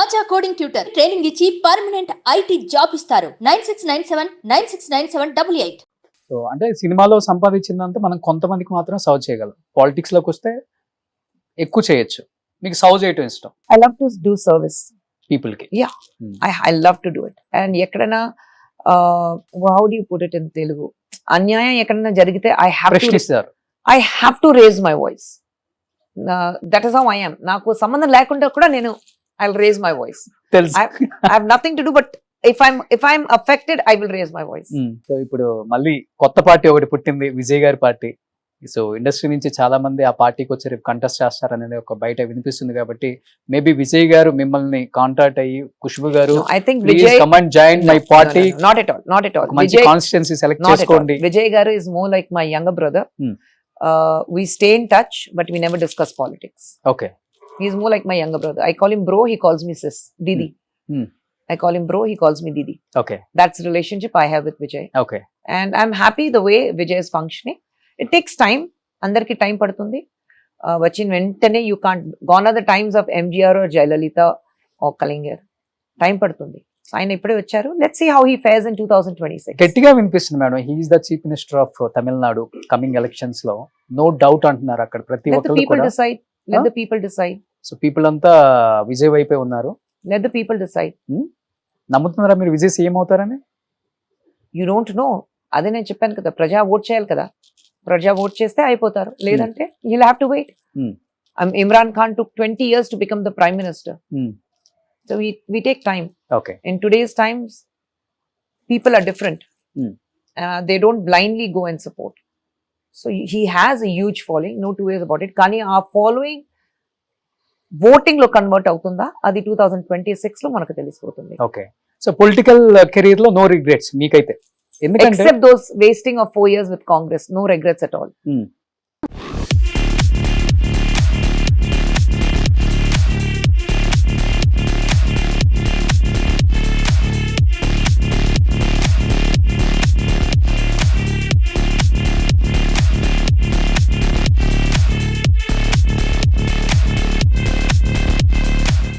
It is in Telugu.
ఆచా కోడింగ్ ట్యూటర్ ట్రైనింగ్ ఇచ్చి పర్మనెంట్ ఐటీ జాబ్ ఇస్తారు. Nine six nine seven nine six nine seven double eight. So అంటే సినిమాలో సంపాదించిందంతా మనం కొంతమందికి మాత్రం సర్వ్ చేయగలం. పాలిటిక్స్లోకి వస్తే ఎక్కువ చేయొచ్చు. మీకు సర్వ్ చేయటం ఇష్టం. I love to do service. పీపుల్కి I, I love to do it. And ఎక్కడైనా uh, how do you put it in Telugu? అన్యాయం ఎక్కడైనా జరిగితే I have to I have to raise my voice that is how I am. నాకు సంబంధం లేకుండా కూడా నేను విల్ రేజ్ మై వాయిస్ తెలుసు I- I have nothing to do but if I'm if I'm affected I will raise my voice so ఇప్పుడు మళ్ళీ కొత్త పార్టీ ఒకటి పుట్టింది విజయ్ గారి పార్టీ సో ఇండస్ట్రీ నుంచి చాలా మంది ఆ పార్టీకి వచ్చి రేపు కంటెస్ట్ చేస్తారనేది ఒక బయట వినిపిస్తుంది కాబట్టి మేబీ విజయ్ గారు మిమ్మల్ని కాంటాక్ట్ అయ్యి Khushbu garu I think please Vijay command join my party not at all not at all మంచి Vijay constituency select Not at all. చేసుకోండి Vijay Garu is more like my younger brother. Hmm. Uh, we stay in touch, but we never discuss politics. Okay More like my younger brother. I call him bro, he calls me sis, Didi. Hmm. I call him bro, he calls me Didi. Okay That's the relationship I have with Vijay. Okay And I'm happy the way Vijay is functioning. It takes time. అందరికి టైం పడుతుంది Uh, వచ్చిన వెంటనే you can't gone or the times of MGR or Jayalalitha or Kalaignar time పడుతుంది ఆయన ఇప్పుడే వచ్చారు let see how he face in two thousand twenty six గట్టిగా వినిపిస్తుంది madam he's the chief minister of Tamil Nadu coming ఎలక్షన్స్లో నో డౌట్ అంటున్నారు అక్కడ ప్రతి ఒక్కరు people Huh? the people decide. So people అంతా విజయ్ వైపే ఉన్నారు Let the people decide. నమ్ముతున్నారా మీరు విజయ్ సీఎం అవుతారని You don't know. అదే నేను చెప్పాను కదా ప్రజా ఓట్ చేయాలి కదా ప్రజా ఓట్ చేస్తే అయిపోతారు లేదంటే you have to wait Hmm. Imran Khan took twenty years to become the prime minister Hmm. So we take time okay in today's times people are different Hmm. They don't blindly go and support so he has a huge following no two years about it కానీ ఆ ఫాలోయింగ్ ఓటింగ్లో కన్వర్ట్ అవుతుందా అది టూ థౌజండ్ ట్వంటీ సిక్స్లో మనకు తెలిసిపోతుంది ఓకే సో పొలిటికల్ కెరీర్లో నో రిగ్రెట్స్ మీకైతే those wasting of four years with Congress. No regrets at all. Hmm.